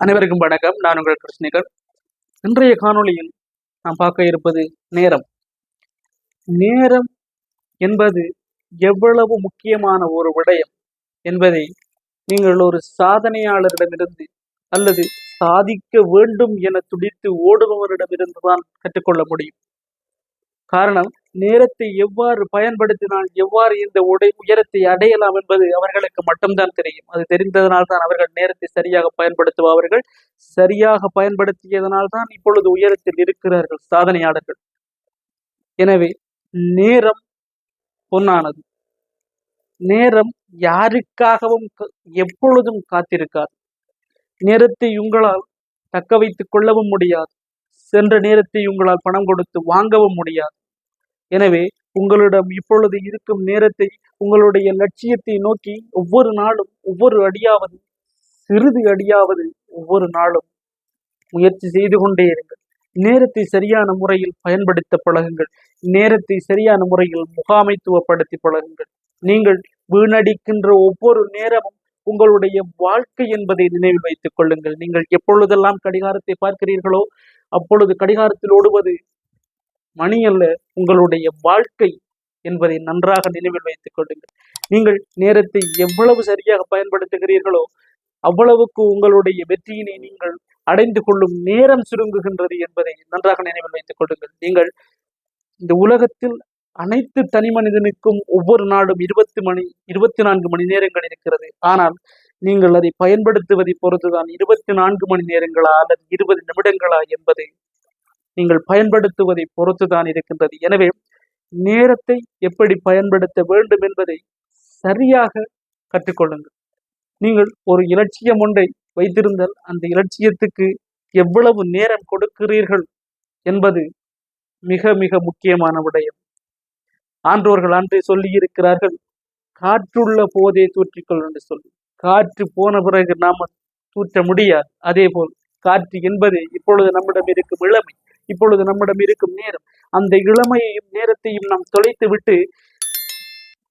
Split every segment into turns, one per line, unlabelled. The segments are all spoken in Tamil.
அனைவருக்கும் வணக்கம். நான் உங்கள் கிருஷ்ணிகர் இன்றைய காணொளியில் நாம் பார்க்க இருப்பது நேரம். நேரம் என்பது எவ்வளவு முக்கியமான ஒரு விடயம் என்பதை நீங்கள் ஒரு சாதனையாளரிடமிருந்து அல்லது சாதிக்க வேண்டும் என துடித்து ஓடுபவரிடமிருந்து தான் கற்றுக்கொள்ள முடியும். காரணம் நேரத்தை எவ்வாறு பயன்படுத்தினால் எவ்வாறு இந்த உடை உயரத்தை அடையலாம் என்பது அவர்களுக்கு மட்டும்தான் தெரியும். அது தெரிந்ததனால் தான் அவர்கள் நேரத்தை சரியாக பயன்படுத்துபவர்கள். சரியாக பயன்படுத்தியதனால் தான் இப்பொழுது உயரத்தில் இருக்கிறார்கள் சாதனையாளர்கள். எனவே நேரம் பொன்னானது. நேரம் யாருக்காகவும் எப்பொழுதும் காத்திருக்காது. நேரத்தை உங்களால் தக்க வைத்துக் கொள்ளவும் முடியாது. சென்ற நேரத்தை உங்களால் பணம் கொடுத்து வாங்கவும் முடியாது. எனவே உங்களிடம் இப்பொழுது இருக்கும் நேரத்தை உங்களுடைய லட்சியத்தை நோக்கி ஒவ்வொரு நாளும் ஒவ்வொரு அடியாவது சிறிது அடியாவது ஒவ்வொரு நாளும் முயற்சி செய்து கொண்டே இருங்கள். நேரத்தை சரியான முறையில் பயன்படுத்த பழகுங்கள். நேரத்தை சரியான முறையில் முகாமைத்துவப்படுத்தி பழகுங்கள். நீங்கள் வீணடிக்கின்ற ஒவ்வொரு நேரமும் உங்களுடைய வாழ்க்கை என்பதை நினைவில் வைத்துக் கொள்ளுங்கள். நீங்கள் எப்பொழுதெல்லாம் கடிகாரத்தை பார்க்கிறீர்களோ அப்பொழுது கடிகாரத்தில் ஓடுவது மணி அல்ல உங்களுடைய வாழ்க்கை என்பதை நன்றாக நினைவில் வைத்துக் கொள்ளுங்கள். நீங்கள் நேரத்தை எவ்வளவு சரியாக பயன்படுத்துகிறீர்களோ அவ்வளவுக்கு உங்களுடைய வெற்றியினை நீங்கள் அடைந்து கொள்ளும் நேரம் சுருங்குகின்றது என்பதை நன்றாக நினைவில் வைத்துக் கொள்ளுங்கள். நீங்கள் இந்த உலகத்தில் அனைத்து தனி மனிதனுக்கும் ஒவ்வொரு நாளும் இருபத்தி மணி இருபத்தி நான்கு மணி நேரங்கள் இருக்கிறது. ஆனால் நீங்கள் அதை பயன்படுத்துவதை பொறுத்துதான் இருபத்தி நான்கு மணி நேரங்களா அல்லது இருபது நிமிடங்களா என்பதை நீங்கள் பயன்படுத்துவதை பொறுத்துதான் இருக்கின்றது. எனவே நேரத்தை எப்படி பயன்படுத்த வேண்டும் என்பதை சரியாக கற்றுக்கொள்ளுங்கள். நீங்கள் ஒரு இலட்சியம் ஒன்றை வைத்திருந்தால் அந்த இலட்சியத்துக்கு எவ்வளவு நேரம் கொடுக்கிறீர்கள் என்பது மிக மிக முக்கியமான விடயம். ஆன்றோர்கள் அன்றே சொல்லி இருக்கிறார்கள் காற்றுள்ள போதே தூற்றிக்கொள் என்று சொல்லி. காற்று போன பிறகு நாம் தூற்ற முடியாது. அதே போல் காற்று என்பது இப்பொழுது நம்மிடம் இருக்கும் இளமை. இப்பொழுது நம்மிடம் இருக்கும் நேரம். அந்த இளமையையும் நேரத்தையும் நாம் தொலைத்து விட்டு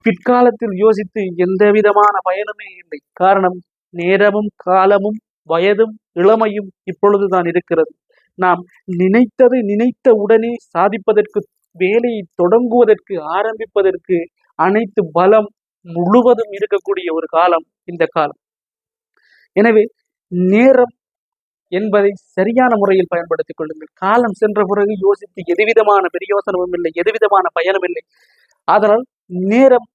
பிற்காலத்தில் யோசித்து எந்த விதமான பயனுமே இல்லை. காரணம் நேரமும் காலமும் வயதும் இளமையும் இப்பொழுதுதான் இருக்கிறது. நாம் நினைத்ததை நினைத்த உடனே சாதிப்பதற்கு வேலையை தொடங்குவதற்கு ஆரம்பிப்பதற்கு அனைத்து பலம் முழுவதும் இருக்கக்கூடிய ஒரு காலம் இந்த காலம். எனவே நேரம் என்பதை சரியான முறையில் பயன்படுத்திக் கொள்ளுங்கள். காலம் சென்ற பிறகு யோசித்து எதுவிதமான பிரயோசனமும் இல்லை எதுவிதமான பயனும் இல்லை. அதனால் நேரம்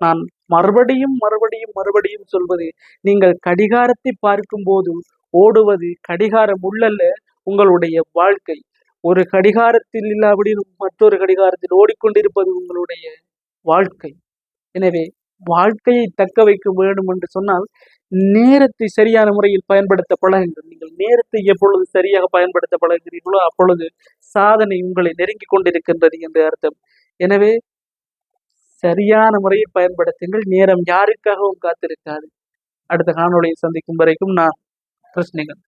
நான் மறுபடியும் மறுபடியும் மறுபடியும் சொல்வது நீங்கள் கடிகாரத்தை பார்க்கும் போது ஓடுவது கடிகாரம் உள்ளல்ல உங்களுடைய வாழ்க்கை. ஒரு கடிகாரத்தில் இல்லாவிடினும் மற்றொரு கடிகாரத்தில் ஓடிக்கொண்டிருப்பது உங்களுடைய வாழ்க்கை. எனவே வாழ்க்கையை தக்க வைக்க வேண்டும் என்று சொன்னால் நேரத்தை சரியான முறையில் பயன்படுத்த பழகுங்கள். நீங்கள் நேரத்தை எப்பொழுது சரியாக பயன்படுத்த பழகுகிறீர்களோ அப்பொழுது சாதனை உங்களை நெருங்கிக் கொண்டிருக்கின்றது என்று அர்த்தம். எனவே சரியான முறையில் பயன்படுத்துங்கள். நேரம் யாருக்காகவும் காத்திருக்காது. அடுத்த காணொலியை சந்திக்கும் வரைக்கும் நான் கிருஷ்ணிகன்.